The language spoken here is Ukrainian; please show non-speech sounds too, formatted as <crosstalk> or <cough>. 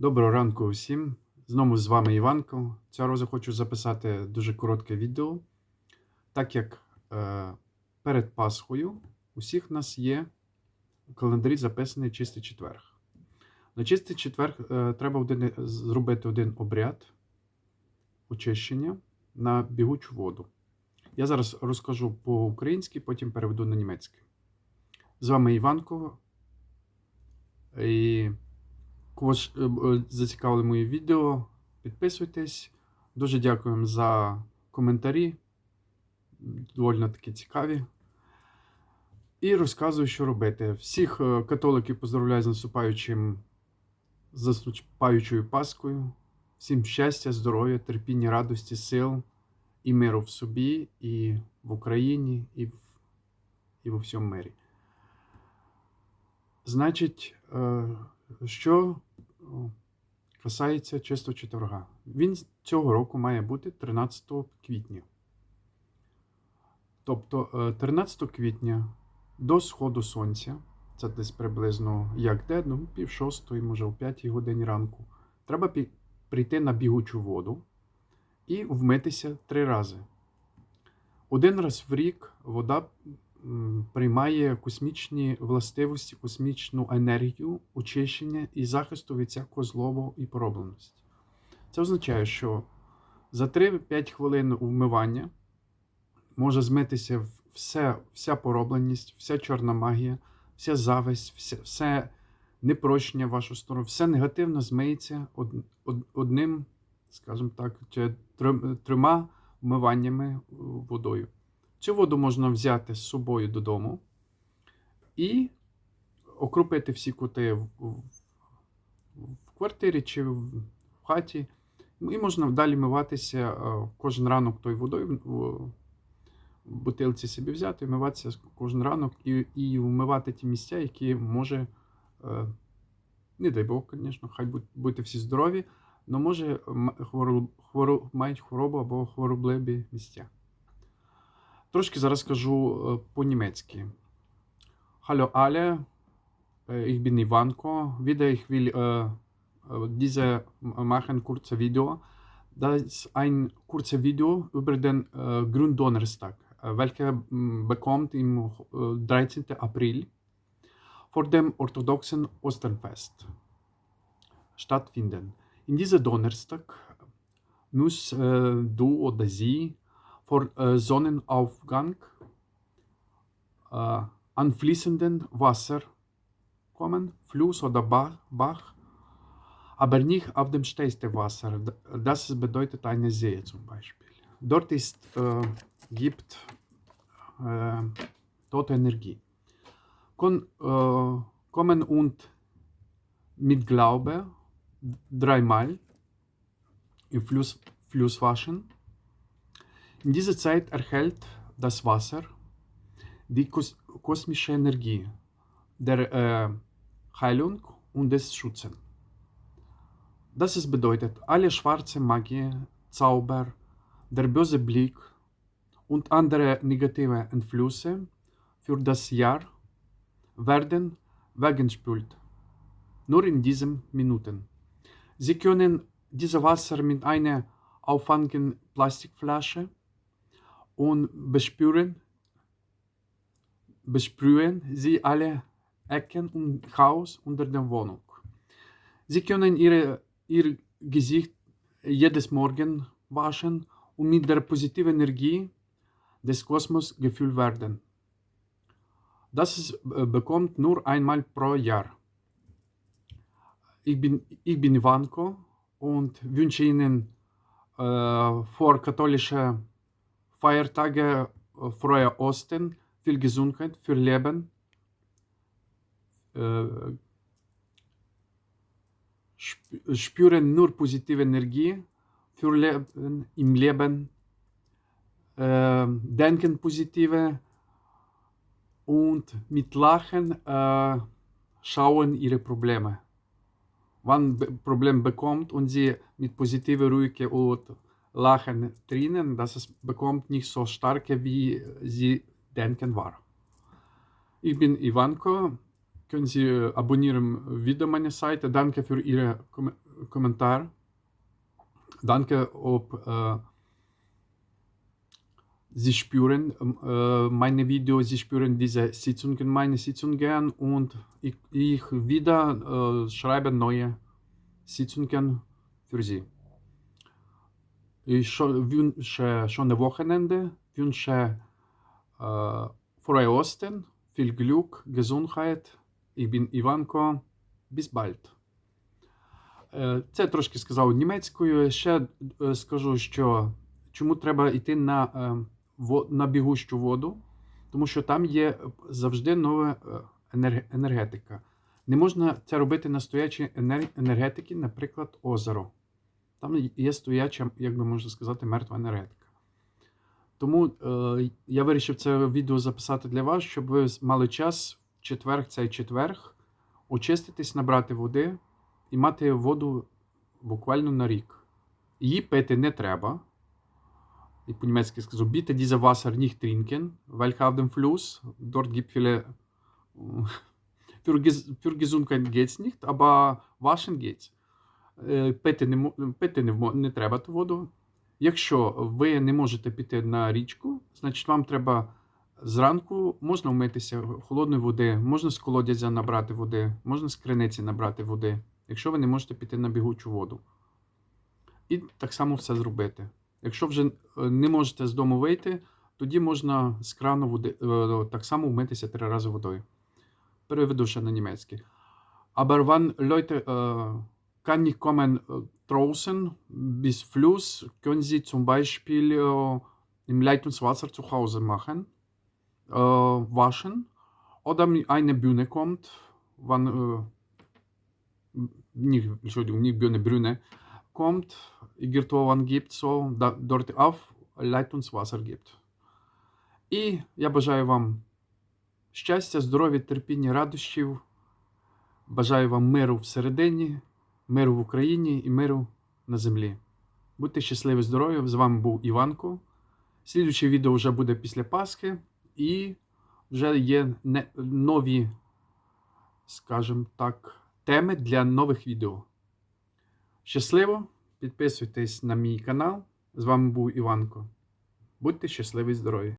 Доброго ранку усім. Знову з вами Іванко. Цього разу хочу записати дуже коротке відео, так як е, перед Пасхою усіх в нас є у календарі записаний чистий четверг. На чистий четверг е, треба один, зробити один обряд очищення на бігучу воду. Я зараз розкажу по-українськи, потім переведу на німецький. З вами Іванко. І Кого зацікавили мої відео, підписуйтесь. Дуже дякуємо за коментарі. Доволі такі цікаві. І розказую, що робити. Всіх е, католиків поздравляю з наступаючим з наступаючою Паскою. Всім щастя, здоров'я, терпіння, радості, сил і миру в собі, і в Україні, і в, і в усьому мирі. Значить, е, що касається чисто четверга. Він цього року має бути 13 квітня. Тобто 13 квітня до сходу сонця, це десь приблизно як де, ну, пів шостої, може, о 5 годині ранку, треба прийти на бігучу воду і вмитися три рази. Один раз в рік вода приймає космічні властивості, космічну енергію, очищення і захисту від всякого злого і поробленості. Це означає, що за 3-5 хвилин вмивання може змитися все, вся поробленість, вся чорна магія, вся зависть, все, все непрощення в вашу сторону, все негативно змиється од, од, одним, скажімо так, трьома вмиваннями водою. Цю воду можна взяти з собою додому і окропити всі кути в, квартирі чи в хаті. І можна далі миватися е, кожен ранок тою водою в бутилці собі взяти, вмиватися кожен ранок і і вмивати ті місця, які може, е, не дай Бог, звісно, хай будьте всі здорові, але може хвороб, мають хворобу або хворобливі місця. Tрошки зараз скажу по-німецьки. Hallo alle, ich bin Ivanko. Wieder ich will äh, diese machen kurze Video. Das ist ein kurzes Video über den äh, Gründonnerstag, welcher bekommt im äh, 13. April vor dem orthodoxen Osternfest stattfinden. In diesem Donnerstag muss äh, du oder sie vor äh, Sonnenaufgang äh, an fließenden Wasser kommen, Fluss oder Bach, Bach, aber nicht auf dem stillsten Wasser. Das bedeutet eine See zum Beispiel. Dort ist, äh, gibt äh, tote Energie. Kon, äh, kommen und mit Glaube dreimal im Fluss, Fluss waschen in dieser Zeit erhält das Wasser die kos kosmische Energie der äh, Heilung und des Schutzes. Das ist bedeutet, alle schwarze Magie, Zauber, der böse Blick und andere negative Einflüsse für das Jahr werden weggespült. Nur in diesen Minuten. Sie können dieses Wasser mit einer auffangen Plastikflasche und bespüren, besprühen sie alle Ecken und Haus unter der Wohnung. Sie können ihre, ihr Gesicht jedes Morgen waschen und mit der positiven Energie des Kosmos gefüllt werden. Das bekommt nur einmal pro Jahr. Ich bin, ich bin Ivanko und wünsche Ihnen äh, vor katholischer Feiertage frohe Osten, viel Gesundheit, viel Leben. Äh, spüren nur positive Energie für Leben im Leben. Äh, denken positive und mit Lachen äh, schauen ihre Probleme. Wann Problem bekommt und sie mit positiver Ruhe und Lachen drinnen, dass es bekommt nicht so starke, wie sie denken war. Ich bin Ivanko. Können Sie abonnieren wieder meine Seite. Danke für Ihre Kommentar. Danke, ob äh, Sie spüren äh, meine Videos, Sie spüren diese Sitzungen, meine Sitzungen und ich, ich wieder äh, schreibe neue Sitzungen für Sie. Ich scho- wünsche schöne Wochenende, wünsche äh, frohe Osten, viel Glück, Gesundheit. Ich bin. Е, Це трошки сказав німецькою. Ще е, скажу, що чому треба йти на, е, на бігущу воду, тому що там є завжди нова е, енергетика. Не можна це робити на стоячій енер- енергетики, наприклад, озеро. Там є стояча, як би можна сказати, мертва енергетика. Тому е, я вирішив це відео записати для вас, щоб ви мали час в четверг, цей четверг, очиститись, набрати води і мати воду буквально на рік. Її пити не треба. І по-німецьки скажу, bitte diese Wasser nicht trinken, weil auf dem Fluss, dort gibt viele, <laughs> für. Е, Пити не, пити не, не треба ту воду. Якщо ви не можете піти на річку, значить вам треба зранку можна вмитися холодної води, можна з колодязя набрати води, можна з криниці набрати води, якщо ви не можете піти на бігучу воду. І так само все зробити. Якщо вже е, не можете з дому вийти, тоді можна з крану води, е, так само вмитися три рази водою. Переведу ще на німецький. Aber wann Leute kann nicht kommen äh, draußen bis Fluss, können Sie zum Beispiel äh, im Leitungswasser zu Hause machen, äh, waschen. Oder eine Bühne kommt, wann äh, nicht, Entschuldigung, nicht Bühne, Brüne kommt, irgendwann gibt, so da, dort auf Leitungswasser gibt. І я бажаю вам щастя, здоров'я, терпіння, радощів. Бажаю вам миру всередині, миру в Україні і миру на землі. Будьте щасливі, здорові! З вами був Іванко. Слідуюче відео вже буде після Пасхи, і вже є нові, скажімо так, теми для нових відео. Щасливо! Підписуйтесь на мій канал. З вами був Іванко. Будьте щасливі, здорові!